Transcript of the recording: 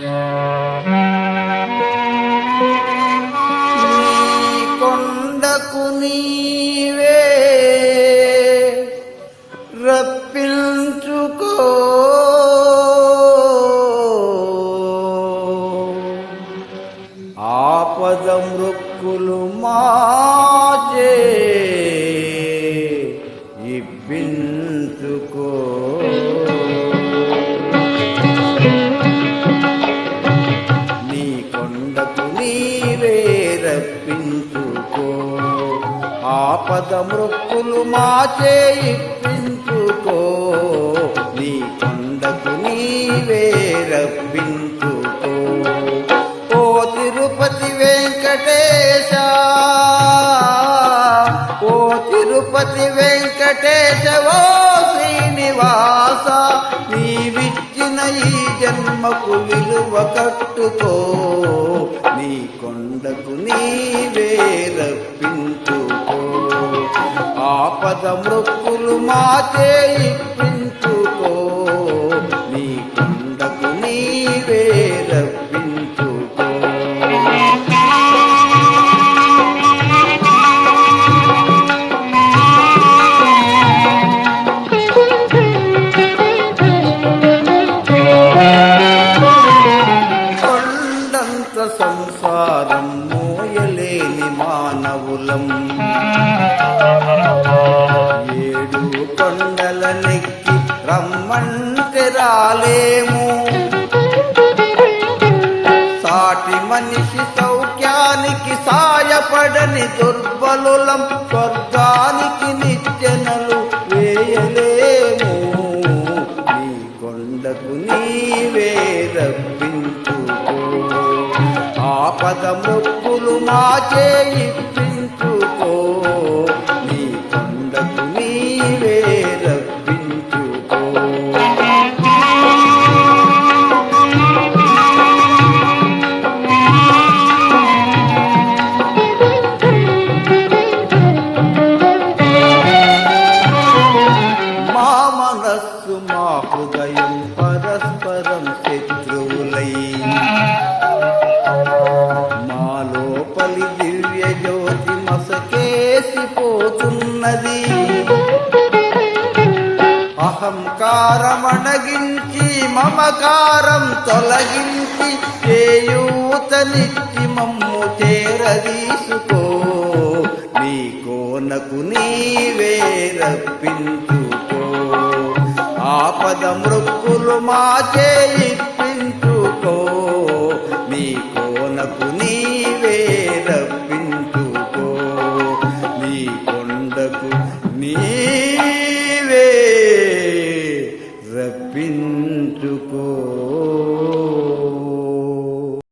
నీ కొండకు నీవే రప్పించుకో. ఆపద మృక్కులు మాచే ఇప్పించుకో. ఆపద మృక్కులు మాచే ఇప్పించుకో. నీ కొండకు నీవే రప్పించుకో. ఓ తిరుపతి వెంకటేశ ఓ తిరుపతి వెంకటేశవో శ్రీనివాస నీవిచ్చిన ఈ జన్మకు విలువ కట్టుకో. నీ కొండకు నీవే రప్పించుకో. ఆపద మృక్కులు మాతే ఇప్పించుకో కొండంత సంసారం మోయలేని మానవులం. ఏడు కొండల నెక్కి రమ్మంటే రాలేము. సాటి మనిషి సౌఖ్యానికి సాయపడని దుర్బలులం స్వర్గానికి నిత్యనలు వేయలేము. నీ కొండకు నీ ఆపద మొక్కులు మాచే ఇప్పించుకో. నీ కొండకు నీవే రప్పించుకో. మా మనస్సు మా హృదయం పరస్ అహంకారమణగించి మమకారం తొలగించి చేయూతనిచ్చి మమ్ము చేరదీసుకో. నీ కోనకు నీవే రప్పించుకో. ఆపద మృక్కులు మా చేయిప్పించు